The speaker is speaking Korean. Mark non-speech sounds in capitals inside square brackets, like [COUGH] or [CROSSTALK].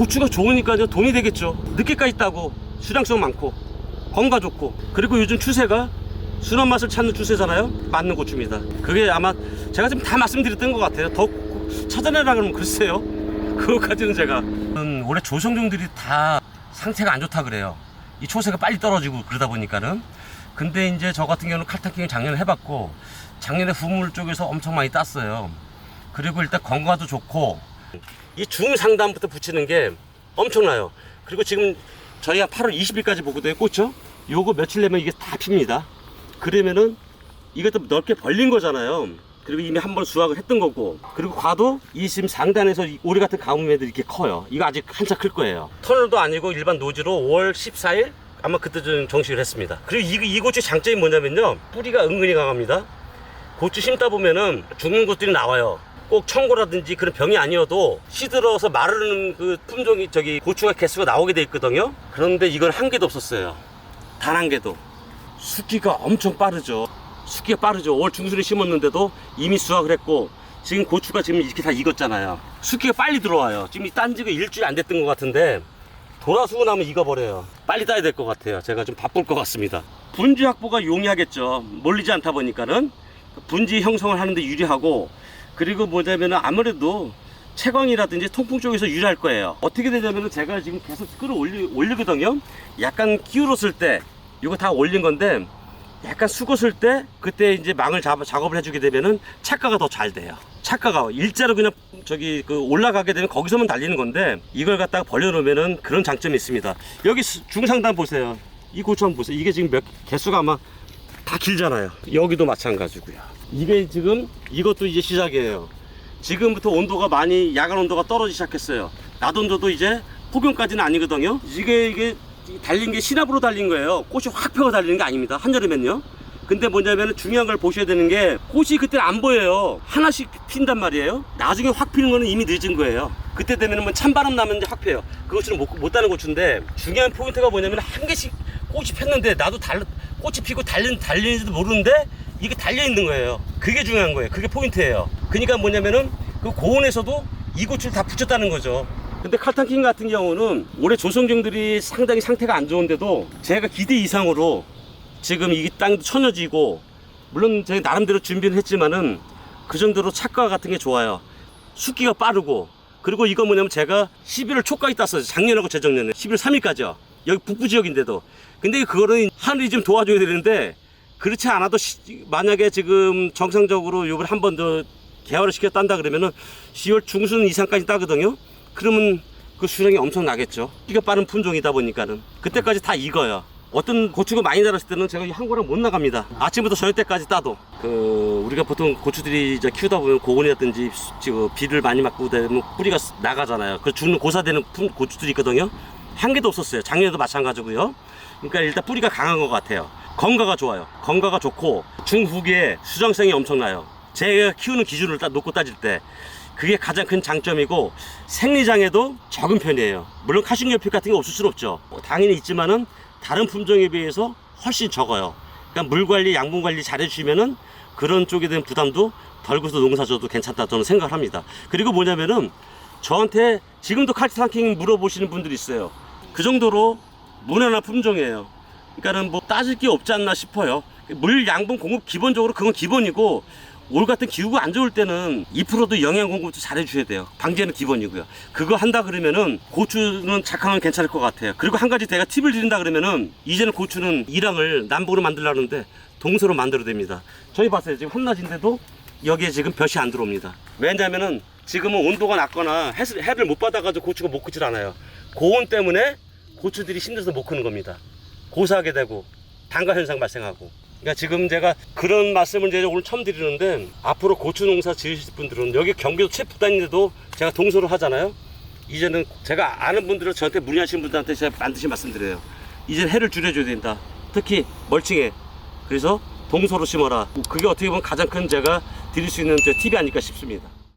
고추가 좋으니까요 돈이 되겠죠. 늦게까지 따고. 수량성 많고. 건강 좋고. 그리고 요즘 추세가 순한 맛을 찾는 추세잖아요. 맞는 고추입니다. 그게 아마 제가 지금 다 말씀드렸던 것 같아요. 더 찾아내라 그러면 글쎄요. [LAUGHS] 그것까지는 제가. 음, 올해 조성종들이 다 상태가 안 좋다 그래요. 이 초세가 빨리 떨어지고 그러다 보니까는. 근데 이제 저 같은 경우는 칼타킹을 작년에 해봤고 작년에 후물 쪽에서 엄청 많이 땄어요. 그리고 일단 건강도 좋고 이 중상단부터 붙이는 게 엄청나요. 그리고 지금 저희가 8월 20일까지 보거든요. 꽂죠? 요거 며칠 내면 이게 다 핍니다. 그러면은 이것도 넓게 벌린 거잖아요. 그리고 이미 한 번 수확을 했던 거고. 그리고 과도 이 지금 상단에서 이 오리 같은 가뭄에도 이렇게 커요. 이거 아직 한참 클 거예요. 터널도 아니고 일반 노지로 5월 14일 아마 그때 좀 정식을 했습니다. 그리고 이, 이 고추 장점이 뭐냐면요. 뿌리가 은근히 강합니다. 고추 심다 보면은 죽는 것들이 나와요. 꼭 청고라든지 그런 병이 아니어도 시들어서 마르는 그 품종이 저기 고추가 개수가 나오게 돼 있거든요. 그런데 이건 한 개도 없었어요. 단 한 개도. 숙기가 엄청 빠르죠. 숙기가 빠르죠. 올 중순에 심었는데도 이미 수확을 했고 지금 고추가 지금 이렇게 다 익었잖아요. 숙기가 빨리 들어와요. 지금 이 딴지가 일주일 안 됐던 것 같은데 돌아수고 나면 익어버려요. 빨리 따야 될 것 같아요. 제가 좀 바쁠 것 같습니다. 분지 확보가 용이하겠죠. 몰리지 않다 보니까는 분지 형성을 하는데 유리하고 그리고 뭐냐면은 아무래도 채광이라든지 통풍 쪽에서 유리할 거예요. 어떻게 되냐면은 제가 지금 계속 끌어올리 올리거든요. 약간 기울었을 때 이거 다 올린 건데 약간 숙었을 때 그때 이제 망을 잡, 작업을 해주게 되면은 착가가 더 잘 돼요. 착가가 일자로 그냥 저기 그 올라가게 되면 거기서만 달리는 건데 이걸 갖다가 벌려놓으면은 그런 장점이 있습니다. 여기 수- 중상단 보세요. 이 고추 한번 보세요. 이게 지금 몇 개수가 아마 다 길잖아요. 여기도 마찬가지고요. 이게 지금 이것도 이제 시작이에요. 지금부터 온도가 많이 야간 온도가 떨어지기 시작했어요. 낮 온도도 이제 폭염까지는 아니거든요. 이게 이게 달린 게 시납으로 달린 거예요. 꽃이 확 펴고 달리는 게 아닙니다. 한여름엔요. 근데 뭐냐면 중요한 걸 보셔야 되는 게 꽃이 그때 안 보여요. 하나씩 핀단 말이에요. 나중에 확 피는 거는 이미 늦은 거예요. 그때 되면은 뭐 찬바람 나면 확 펴요. 그것은 못, 못 따는 고추인데 중요한 포인트가 뭐냐면 한 개씩 꽃이 폈는데 나도 달, 꽃이 피고 달린, 달리는지도 모르는데 이게 달려 있는 거예요. 그게 중요한 거예요. 그게 포인트예요. 그러니까 뭐냐면은 그 고온에서도 이 고추를 다 붙였다는 거죠. 근데 칼탄킹 같은 경우는 올해 조성종들이 상당히 상태가 안 좋은데도 제가 기대 이상으로 지금 이 땅도 천여지고 물론 제가 나름대로 준비는 했지만은 그 정도로 착과 같은 게 좋아요. 숙기가 빠르고 그리고 이거 뭐냐면 제가 11월 초까지 땄어요. 작년하고 재작년에 11월 3일까지요. 여기 북부 지역인데도. 근데 그거는 하늘이 좀 도와줘야 되는데 그렇지 않아도 시- 만약에 지금 정상적으로 요번에 한 번 더 개화를 시켜 딴다 그러면은 10월 중순 이상까지 따거든요. 그러면 그 수량이 엄청 나겠죠. 이가 빠른 품종이다 보니까는 그때까지 다 익어요. 어떤 고추가 많이 자랐을 때는 제가 이한 고랑 못 나갑니다. 아침부터 저녁 때까지 따도 그 우리가 보통 고추들이 이제 키우다 보면 고온이라든지 수- 지금 비를 많이 맞고 되면 뿌리가 쓰- 나가잖아요. 그 죽는 고사되는 품- 고추들이 있거든요. 한 개도 없었어요. 작년에도 마찬가지고요. 그러니까 일단 뿌리가 강한 것 같아요. 건가가 좋아요. 건가가 좋고 중후기에 수정성이 엄청나요. 제가 키우는 기준을 딱 놓고 따질 때 그게 가장 큰 장점이고 생리장애도 적은 편이에요. 물론 카싱열필 같은 게 없을 수는 없죠. 뭐 당연히 있지만은 다른 품종에 비해서 훨씬 적어요. 그러니까 물 관리, 양분 관리 잘 해주시면은 그런 쪽에 대한 부담도 덜고서 농사 져도 괜찮다 저는 생각을 합니다. 그리고 뭐냐면은 저한테 지금도 칼트탄킹 물어보시는 분들이 있어요. 그 정도로 무난한 품종이에요. 그러니까는 뭐 따질 게 없지 않나 싶어요. 물 양분 공급 기본적으로 그건 기본이고 올 같은 기후가 안 좋을 때는 2%도 영양 공급도 잘 해줘야 돼요. 방제는 기본이고요. 그거 한다 그러면은 고추는 작황은 괜찮을 것 같아요. 그리고 한 가지 제가 팁을 드린다 그러면은 이제는 고추는 이랑을 남북으로 만들려는데 동서로 만들어야 됩니다. 저희 봤어요. 지금 한낮인데도 여기에 지금 볕이 안 들어옵니다. 왜냐면은 지금은 온도가 낮거나 해- 해를 못 받아가지고 고추가 못 크질 않아요. 고온 때문에 고추들이 힘들어서 못 크는 겁니다. 고사하게 되고 단가 현상 발생하고. 그러니까 지금 제가 그런 말씀을 이제 오늘 처음 드리는데 앞으로 고추 농사 지으실 분들은 여기 경기도 최북단인데도 제가 동서로 하잖아요. 이제는 제가 아는 분들은 저한테 문의하시는 분들한테 제가 반드시 말씀드려요. 이제 해를 줄여줘야 된다. 특히 멀칭해. 그래서 동서로 심어라. 그게 어떻게 보면 가장 큰 제가 드릴 수 있는 저 팁이 아닐까 싶습니다.